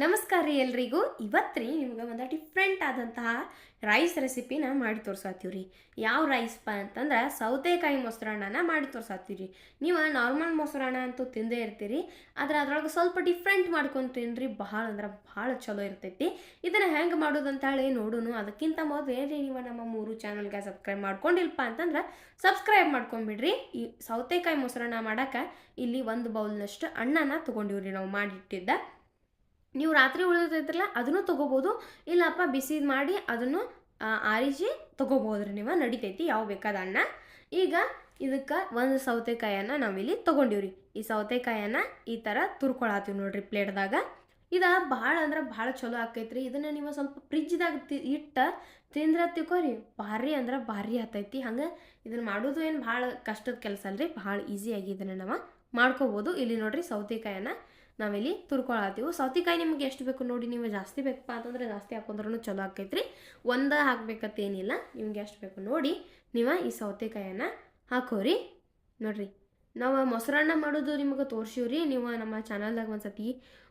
ನಮಸ್ಕಾರ ರೀ ಎಲ್ರಿಗೂ. ಇವತ್ತು ರೀ ನಿಮ್ಗೆ ಒಂದು ಡಿಫ್ರೆಂಟ್ ಆದಂತಹ ರೈಸ್ ರೆಸಿಪಿನ ಮಾಡಿ ತೋರ್ಸಾತೀವಿ ರೀ. ಯಾವ ಪ ಅಂತಂದ್ರೆ ಸೌತೆಕಾಯಿ ಮೊಸರನ್ನನ ಮಾಡಿ ತೋರ್ಸಾತೀವಿ ರೀ. ನೀವು ನಾರ್ಮಲ್ ಮೊಸರನ್ನ ಅಂತೂ ತಿಂದೇ ಇರ್ತೀರಿ. ಆದ್ರೆ ಅದ್ರೊಳಗೆ ಸ್ವಲ್ಪ ಡಿಫ್ರೆಂಟ್ ಮಾಡ್ಕೊಂಡು ತಿನ್ರಿ. ಭಾಳ ಅಂದ್ರೆ ಭಾಳ ಚಲೋ ಇರ್ತೈತಿ. ಇದನ್ನು ಹೆಂಗೆ ಮಾಡೋದು ಅಂತ ಹೇಳಿ ನೋಡೋನು. ಅದಕ್ಕಿಂತ ಮೊದಲು ಏನ್ರಿ ನೀವು ನಮ್ಮ ಮೂರು ಚಾನಲ್ಗೆ ಸಬ್ಸ್ಕ್ರೈಬ್ ಮಾಡ್ಕೊಂಡಿಲ್ಪ ಅಂತಂದ್ರೆ ಸಬ್ಸ್ಕ್ರೈಬ್ ಮಾಡ್ಕೊಂಬಿಡ್ರಿ. ಈ ಸೌತೆಕಾಯಿ ಮೊಸರನ್ನ ಮಾಡಕ್ಕೆ ಇಲ್ಲಿ ಒಂದು ಬೌಲ್ನಷ್ಟು ಅಣ್ಣನ ತೊಗೊಂಡಿವ್ರಿ ನಾವು ಮಾಡಿಟ್ಟಿದ್ದ. ನೀವು ರಾತ್ರಿ ಉಳಿದಿದ್ರಲ್ಲ ಅದನ್ನು ತೊಗೋಬೋದು. ಇಲ್ಲಪ್ಪ, ಬಿಸಿ ಮಾಡಿ ಅದನ್ನು ಆರಿಸಿ ತೊಗೋಬೋದ್ರಿ ನೀವು. ನಡಿತೈತಿ, ಯಾವ ಬೇಕಾದ ಅನ್ನ. ಈಗ ಇದಕ್ಕೆ ಒಂದು ಸೌತೆಕಾಯನ್ನು ನಾವಿಲ್ಲಿ ತೊಗೊಂಡಿವ್ರಿ ಈ ಸೌತೆಕಾಯನ್ನ ಈ ಥರ ತುರ್ಕೊಳತ್ತೀವಿ ನೋಡ್ರಿ ಪ್ಲೇಟ್ದಾಗ. ಇದು ಭಾಳ ಅಂದ್ರೆ ಭಾಳ ಚಲೋ ಆಕೈತ್ರಿ ಇದನ್ನು ನೀವು ಸ್ವಲ್ಪ ಫ್ರಿಜ್ದಾಗ ತಿ, ಇಟ್ಟು ತಿಂದ್ರೆ ತಿಕೋರಿ. ಭಾರಿ ಅಂದ್ರೆ ಭಾರಿ ಆತೈತಿ. ಹಂಗೆ ಇದನ್ನು ಮಾಡೋದು ಏನು ಭಾಳ ಕಷ್ಟದ ಕೆಲಸ ಅಲ್ರಿ. ಭಾಳ ಈಸಿಯಾಗಿ ಇದನ್ನು ನಾವು ಮಾಡ್ಕೋಬೋದು. ಇಲ್ಲಿ ನೋಡ್ರಿ ಸೌತೆಕಾಯನ್ನು ನಾವಿಲ್ಲಿ ತುರ್ಕೊಳತ್ತೀವಿ. ಸೌತೆಕಾಯಿ ನಿಮ್ಗೆ ಎಷ್ಟು ಬೇಕು ನೋಡಿ, ನೀವು ಜಾಸ್ತಿ ಬೇಕಪ್ಪ ಅಂತಂದ್ರೆ ಜಾಸ್ತಿ ಹಾಕೊಂಡ್ರೂ ಚಲೋ ಆಕೈತ್ರಿ. ಒಂದು ಹಾಕ್ಬೇಕತ್ತೇನಿಲ್ಲ, ನಿಮ್ಗೆ ಎಷ್ಟು ಬೇಕು ನೋಡಿ ನೀವು ಈ ಸೌತೆಕಾಯನ್ನು ಹಾಕೋರಿ. ನೋಡ್ರಿ, ನಾವು ಮೊಸರನ್ನ ಮಾಡೋದು ನಿಮ್ಗೆ ತೋರ್ಸಿವ್ರಿ. ನೀವು ನಮ್ಮ ಚಾನಲ್ದಾಗ ಒಂದು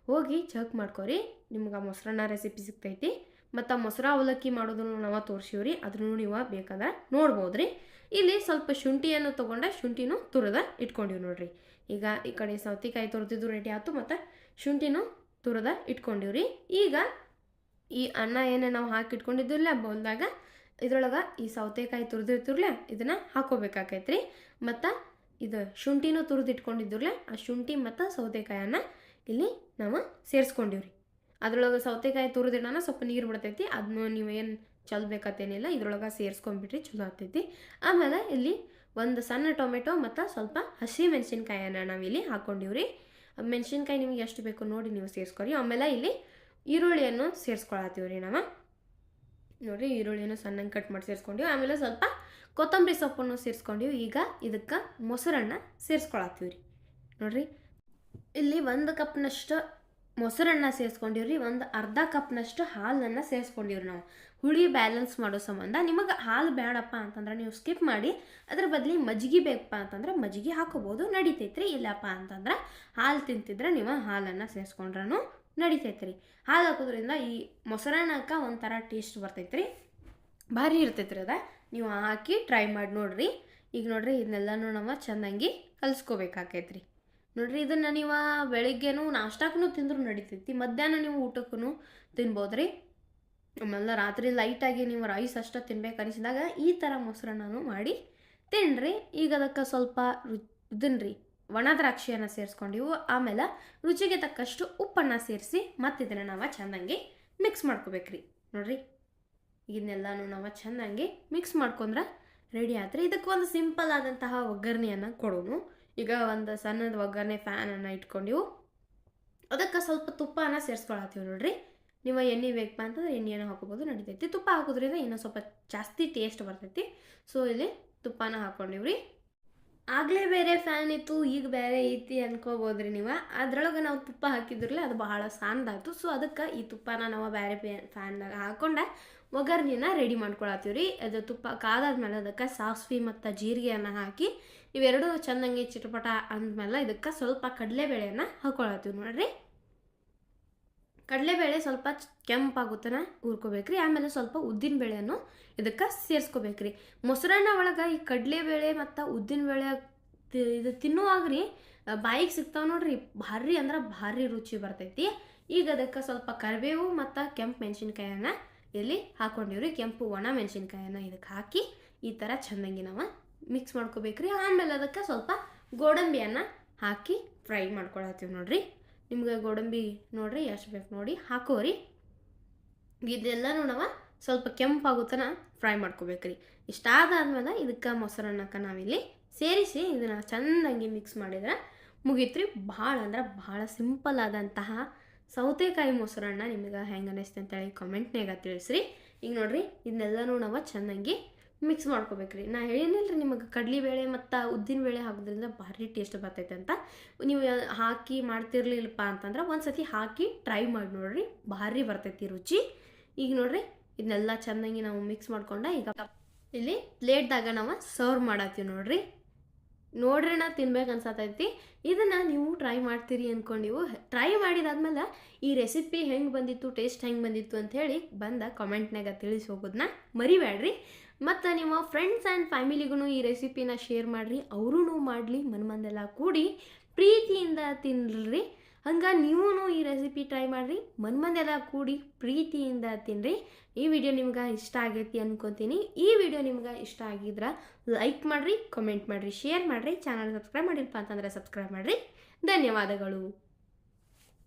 ಹೋಗಿ ಚೆಕ್ ಮಾಡ್ಕೋರಿ, ನಿಮ್ಗೆ ಮೊಸರನ್ನ ರೆಸಿಪಿ ಸಿಗ್ತೈತಿ. ಮತ್ತು ಮೊಸರ ಅವಲಕ್ಕಿ ಮಾಡೋದನ್ನು ನಾವು ತೋರ್ಸಿವ್ರಿ ಅದನ್ನು ನೀವು ಬೇಕಾದ್ರೆ ನೋಡ್ಬೋದ್ರಿ. ಇಲ್ಲಿ ಸ್ವಲ್ಪ ಶುಂಠಿಯನ್ನು ತೊಗೊಂಡೆ ಶುಂಠಿನೂ ತುರದ ಇಟ್ಕೊಂಡಿವಿ ನೋಡ್ರಿ. ಈಗ ಈ ಕಡೆ ಸೌತೆಕಾಯಿ ತುರಿದಿದ್ದು ರೆಡಿ ಆಯ್ತು ಮತ್ತು ಶುಂಠಿನೂ ತುರದ ಇಟ್ಕೊಂಡಿವ್ರಿ ಈಗ ಈ ಅನ್ನ ಏನು ನಾವು ಹಾಕಿ ಬಂದಾಗ ಬೌಲ್ದಾಗ ಇದ್ರೊಳಗೆ ಈ ಸೌತೆಕಾಯಿ ತುರಿದಿರ್ತಿರ್ಲೆ ಇದನ್ನು ಹಾಕೋಬೇಕಾಕೈತ್ರಿ. ಮತ್ತು ಇದು ಶುಂಠಿನೂ ತುರಿದು ಇಟ್ಕೊಂಡಿದ್ದಿರ್ಲೆ ಆ ಶುಂಠಿ ಮತ್ತು ಸೌತೆಕಾಯನ್ನು ಇಲ್ಲಿ ನಾವು ಸೇರಿಸ್ಕೊಂಡಿವ್ರಿ. ಅದ್ರೊಳಗೆ ಸೌತೆಕಾಯಿ ತುರಿದಿಡೋಣ ಸ್ವಲ್ಪ ನೀರು ಬಿಡ್ತೈತಿ ಅದನ್ನು ನೀವೇನು ಚಲ್ಬೇಕತ್ತೇನಿಲ್ಲ ಇದ್ರೊಳಗೆ ಸೇರಿಸ್ಕೊಂಡ್ಬಿಟ್ರಿ ಚಲೋ ಆಗ್ತೈತಿ. ಆಮೇಲೆ ಇಲ್ಲಿ ಒಂದು ಸಣ್ಣ ಟೊಮೆಟೊ ಮತ್ತು ಸ್ವಲ್ಪ ಹಸಿ ಮೆಣಸಿನ್ಕಾಯನ್ನ ನಾವಿಲ್ಲಿ ಹಾಕ್ಕೊಂಡಿವ್ರಿ ಮೆಣಸಿನ್ಕಾಯಿ ನಿಮ್ಗೆ ಎಷ್ಟು ಬೇಕು ನೋಡಿ ನೀವು ಸೇರಿಸ್ಕೊರಿ. ಆಮೇಲೆ ಇಲ್ಲಿ ಈರುಳ್ಳಿಯನ್ನು ಸೇರಿಸ್ಕೊಳತ್ತೀವಿ ರೀ ನಾವು. ನೋಡಿರಿ ಈರುಳ್ಳಿಯನ್ನು ಸಣ್ಣಗೆ ಕಟ್ ಮಾಡಿ ಸೇರಿಸ್ಕೊಂಡಿವಿ. ಆಮೇಲೆ ಸ್ವಲ್ಪ ಕೊತ್ತಂಬರಿ ಸೊಪ್ಪನ್ನು ಸೇರಿಸ್ಕೊಂಡಿವಿ. ಈಗ ಇದಕ್ಕೆ ಮೊಸರನ್ನ ಸೇರಿಸ್ಕೊಳತ್ತೀವಿ ರೀ ನೋಡ್ರಿ, ಇಲ್ಲಿ ಒಂದು ಕಪ್ನಷ್ಟು ಮೊಸರನ್ನ ಸೇರಿಸ್ಕೊಂಡಿವ್ರಿ. ಒಂದು ಅರ್ಧ ಕಪ್ನಷ್ಟು ಹಾಲನ್ನು ಸೇರಿಸ್ಕೊಂಡಿವ್ರಿ ನಾವು. ಹುಳಿ ಬ್ಯಾಲೆನ್ಸ್ ಮಾಡೋ ಸಂಬಂಧ. ನಿಮಗೆ ಹಾಲು ಬೇಡಪ್ಪ ಅಂತಂದ್ರೆ ನೀವು ಸ್ಕಿಪ್ ಮಾಡಿ, ಅದ್ರ ಬದಲಿ ಮಜ್ಜಿಗೆ ಬೇಕಪ್ಪ ಅಂತಂದ್ರೆ ಮಜ್ಜಿಗೆ ಹಾಕೋಬೋದು, ನಡಿತೈತ್ರಿ. ಇಲ್ಲಪ್ಪ ಅಂತಂದ್ರೆ ಹಾಲು ತಿಂತಿದ್ರೆ ನೀವು ಹಾಲನ್ನು ಸೇರಿಸ್ಕೊಂಡ್ರೂ ನಡಿತೈತ್ರಿ. ಹಾಲು ಹಾಕೋದ್ರಿಂದ ಈ ಮೊಸರನ್ನಕ್ಕೆ ಒಂಥರ ಟೇಸ್ಟ್ ಬರ್ತೈತ್ರಿ. ಭಾರಿ ಇರ್ತೈತ್ರಿ ಅದ. ನೀವು ಹಾಕಿ ಟ್ರೈ ಮಾಡಿ ನೋಡ್ರಿ. ಈಗ ನೋಡ್ರಿ ಇದನ್ನೆಲ್ಲನೂ ನಾವು ಚೆನ್ನಾಗಿ ಕಲಿಸ್ಕೋಬೇಕಾಕೈತ್ರಿ. ನೋಡ್ರಿ ಇದನ್ನು ನೀವು ಬೆಳಿಗ್ಗೆನೂ ನಾಷ್ಟಾಕ್ಕೂ ತಿಂದರೂ ನಡಿತೈತಿ. ಮಧ್ಯಾಹ್ನ ನೀವು ಊಟಕ್ಕೂ ತಿನ್ಬೋದ್ರಿ. ಆಮೇಲೆ ರಾತ್ರಿ ಲೈಟಾಗಿ ನೀವು ರೈಸ್ ಅಷ್ಟೇ ತಿನ್ಬೇಕು ಅನಿಸಿದಾಗ ಈ ಥರ ಮೊಸರನ್ನೂ ಮಾಡಿ ತಿನ್ನಿರಿ ಈಗ ಅದಕ್ಕೆ ಸ್ವಲ್ಪ ರು ಇದನ್ರಿ ಒಣ ದ್ರಾಕ್ಷಿಯನ್ನು ಸೇರಿಸ್ಕೊಂಡಿವು. ಆಮೇಲೆ ರುಚಿಗೆ ತಕ್ಕಷ್ಟು ಉಪ್ಪನ್ನು ಸೇರಿಸಿ ಮತ್ತು ಇದನ್ನು ನಾವು ಚೆನ್ನಾಗಿ ಮಿಕ್ಸ್ ಮಾಡ್ಕೋಬೇಕ್ರಿ ನೋಡ್ರಿ, ಇದನ್ನೆಲ್ಲನೂ ನಾವು ಚೆನ್ನಾಗಿ ಮಿಕ್ಸ್ ಮಾಡ್ಕೊಂಡ್ರೆ ರೆಡಿ ಆದರೆ ಇದಕ್ಕೆ ಒಂದು ಸಿಂಪಲ್ ಆದಂತಹ ಒಗ್ಗರಣೆಯನ್ನು ಕೊಡೋನು. ಈಗ ಒಂದು ಸಣ್ಣದ ಒಗ್ಗರಣೆ ಫ್ಯಾನನ್ನು ಇಟ್ಕೊಂಡಿವು. ಅದಕ್ಕೆ ಸ್ವಲ್ಪ ತುಪ್ಪನ ಸೇರಿಸ್ಕೊಳತ್ತೀವಿ ನೋಡ್ರಿ. ನೀವು ಎಣ್ಣೆ ಬೇಕಪ್ಪ ಅಂತಂದ್ರೆ ಎಣ್ಣೆಯನ್ನು ಹಾಕೋಬೋದು, ನಡಿತೈತಿ. ತುಪ್ಪ ಹಾಕೋದ್ರಿಂದ ಇನ್ನೂ ಸ್ವಲ್ಪ ಜಾಸ್ತಿ ಟೇಸ್ಟ್ ಬರ್ತೈತಿ. ಸೊ ಇಲ್ಲಿ ತುಪ್ಪನ ಹಾಕ್ಕೊಂಡಿವ್ರಿ ಆಗಲೇ ಬೇರೆ ಫ್ಯಾನ್ ಇತ್ತು, ಈಗ ಬೇರೆ ಐತಿ ಅನ್ಕೋಬೋದ್ರಿ ನೀವು. ಅದ್ರೊಳಗೆ ನಾವು ತುಪ್ಪ ಹಾಕಿದ್ರಲ್ಲ, ಅದು ಬಹಳ ಸಾಂದಾಯ್ತು. ಸೊ ಅದಕ್ಕೆ ಈ ತುಪ್ಪನ ನಾವು ಬೇರೆ ಫ್ಯಾನ್ದಾಗ ಹಾಕೊಂಡೆ ಒಗ್ಗರ್ನಿನ ರೆಡಿ ಮಾಡ್ಕೊಳತ್ತೀವಿ ರೀ. ಅದು ತುಪ್ಪ ಕಾದಾದ್ಮೇಲೆ ಅದಕ್ಕೆ ಸಾಸ್ವಿ ಮತ್ತು ಜೀರಿಗೆಯನ್ನು ಹಾಕಿ ಇವೆರಡೂ ಚೆಂದಂಗೆ ಚಿಟಪಟ ಅಂದಮೇಲೆ ಇದಕ್ಕೆ ಸ್ವಲ್ಪ ಕಡಲೆಬೇಳೆಯನ್ನು ಹಾಕೊಳತ್ತೀವಿ ನೋಡ್ರಿ. ಕಡಲೆಬೇಳೆ ಸ್ವಲ್ಪ ಕೆಂಪಾಗುತ್ತನ ಹುರ್ಕೋಬೇಕ್ರಿ. ಆಮೇಲೆ ಸ್ವಲ್ಪ ಉದ್ದಿನ ಬೇಳೆಯನ್ನು ಇದಕ್ಕೆ ಸೇರಿಸ್ಕೋಬೇಕ್ರಿ. ಮೊಸರನ್ನ ಒಳಗೆ ಈ ಕಡಲೆಬೇಳೆ ಮತ್ತು ಉದ್ದಿನ ಬೇಳೆ ತಿ- ಇದು ತಿನ್ನುವಾಗ ರೀ ಬಾಯಿಗೆ ಸಿಗ್ತಾವೆ ನೋಡ್ರಿ. ಭಾರಿ ಅಂದ್ರೆ ಭಾರಿ ರುಚಿ ಬರ್ತೈತಿ. ಈಗ ಅದಕ್ಕೆ ಸ್ವಲ್ಪ ಕರಿಬೇವು ಮತ್ತು ಕೆಂಪು ಮೆಣಸಿನ್ಕಾಯನ್ನು ಇಲ್ಲಿ ಹಾಕೊಂಡಿವ್ರಿ? ಕೆಂಪು ಒಣ ಮೆಣಸಿನ್ಕಾಯನ್ನು ಇದಕ್ಕೆ ಹಾಕಿ ಈ ಥರ ಚೆಂದಂಗಿ ನಾವು ಮಿಕ್ಸ್ ಮಾಡ್ಕೋಬೇಕ್ರಿ. ಆಮೇಲೆ ಅದಕ್ಕೆ ಸ್ವಲ್ಪ ಗೋಡಂಬಿಯನ್ನು ಹಾಕಿ ಫ್ರೈ ಮಾಡ್ಕೊಳತ್ತೀವಿ ನೋಡ್ರಿ. ನಿಮ್ಗೆ ಗೋಡಂಬಿ ನೋಡ್ರಿ, ಎಷ್ಟು ಬೇಕು ನೋಡಿ ಹಾಕೋರಿ. ಇದೆಲ್ಲನೂ ನಾವು ಸ್ವಲ್ಪ ಕೆಂಪಾಗುತ್ತನ ಫ್ರೈ ಮಾಡ್ಕೋಬೇಕ್ರಿ. ಇಷ್ಟಾದಾದ್ಮೇಲೆ ಇದಕ್ಕೆ ಮೊಸರನ್ನಕ್ಕೆ ನಾವಿಲ್ಲಿ ಸೇರಿಸಿ ಇದನ್ನು ಚೆನ್ನಾಗಿ ಮಿಕ್ಸ್ ಮಾಡಿದ್ರೆ ಮುಗೀತ್ರಿ. ಭಾಳ ಅಂದ್ರೆ ಭಾಳ ಸಿಂಪಲ್ ಆದಂತಹ ಸೌತೆಕಾಯಿ ಮೊಸರನ್ನ ನಿಮಗೆ ಹೆಂಗೆ ಅನ್ನಿಸ್ತು ಅಂತೇಳಿ ಕಮೆಂಟ್ನಾಗ ತಿಳಿಸ್ರಿ. ಈಗ ನೋಡ್ರಿ ಇದನ್ನೆಲ್ಲನೂ ನಾವು ಚೆಂದಂಗಿ ಮಿಕ್ಸ್ ಮಾಡ್ಕೋಬೇಕ್ರಿ. ನಾ ಹೇಳಿನಿಲ್ಲ ರೀ ನಿಮಗೆ ಕಡಲೆಬೇಳೆ ಮತ್ತು ಉದ್ದಿನ ಬೇಳೆ ಹಾಕೋದ್ರಿಂದ ಭಾರಿ ಟೇಸ್ಟ್ ಬರ್ತೈತೆ ಅಂತ. ನೀವು ಹಾಕಿ ಮಾಡ್ತಿರ್ಲಿಲ್ಲಪ್ಪ ಅಂತಂದ್ರೆ ಒಂದು ಸತಿ ಹಾಕಿ ಟ್ರೈ ಮಾಡಿ ನೋಡ್ರಿ, ಭಾರಿ ಬರ್ತೈತಿ ರುಚಿ. ಈಗ ನೋಡ್ರಿ, ಇದನ್ನೆಲ್ಲ ಚೆನ್ನಾಗಿ ನಾವು ಮಿಕ್ಸ್ ಮಾಡ್ಕೊಂಡ ಈಗ ಇಲ್ಲಿ ಪ್ಲೇಟ್ದಾಗ ನಾವು ಸರ್ವ್ ಮಾಡತ್ತೀವಿ ನೋಡ್ರಿ. ನೋಡ್ರಿ ನಾ ತಿನ್ಬೇಕು ಅನ್ಸತೈತಿ. ಇದನ್ನು ನೀವು ಟ್ರೈ ಮಾಡ್ತೀರಿ ಅಂದ್ಕೊಂಡಿವು ಟ್ರೈ ಮಾಡಿದಾದ್ಮೇಲೆ ಈ ರೆಸಿಪಿ ಹೆಂಗೆ ಬಂದಿತ್ತು ಟೇಸ್ಟ್ ಹೆಂಗೆ ಬಂದಿತ್ತು ಅಂಥೇಳಿ ಬಂದ ಕಮೆಂಟ್ನಾಗ ತಿಳಿಸಿ ಹೋಗೋದನ್ನ ಮರಿಬೇಡ್ರಿ ಮತ್ತು ನಿಮ್ಮ ಫ್ರೆಂಡ್ಸ್ ಆ್ಯಂಡ್ ಫ್ಯಾಮಿಲಿಗೂ ಈ ರೆಸಿಪಿನ ಶೇರ್ ಮಾಡಿರಿ ಅವರೂ ಮಾಡಲಿ, ಮನ್ಮಂದೆಲ್ಲ ಕೂಡಿ ಪ್ರೀತಿಯಿಂದ ತಿನ್ನಿರಿ ಹಂಗೆ ನೀವೂ ಈ ರೆಸಿಪಿ ಟ್ರೈ ಮಾಡಿರಿ, ಮನ್ಮಂದೆಲ್ಲ ಕೂಡಿ ಪ್ರೀತಿಯಿಂದ ತಿನ್ನಿರಿ ಈ ವಿಡಿಯೋ ನಿಮ್ಗೆ ಇಷ್ಟ ಆಗೈತಿ ಅನ್ಕೊತೀನಿ. ಈ ವಿಡಿಯೋ ನಿಮ್ಗೆ ಇಷ್ಟ ಆಗಿದ್ರೆ ಲೈಕ್ ಮಾಡಿರಿ ಕಮೆಂಟ್ ಮಾಡಿರಿ ಶೇರ್ ಮಾಡಿರಿ ಚಾನಲ್ ಸಬ್ಸ್ಕ್ರೈಬ್ ಮಾಡಿರಪ್ಪ ಅಂತಂದರೆ ಸಬ್ಸ್ಕ್ರೈಬ್ ಮಾಡಿರಿ. ಧನ್ಯವಾದಗಳು.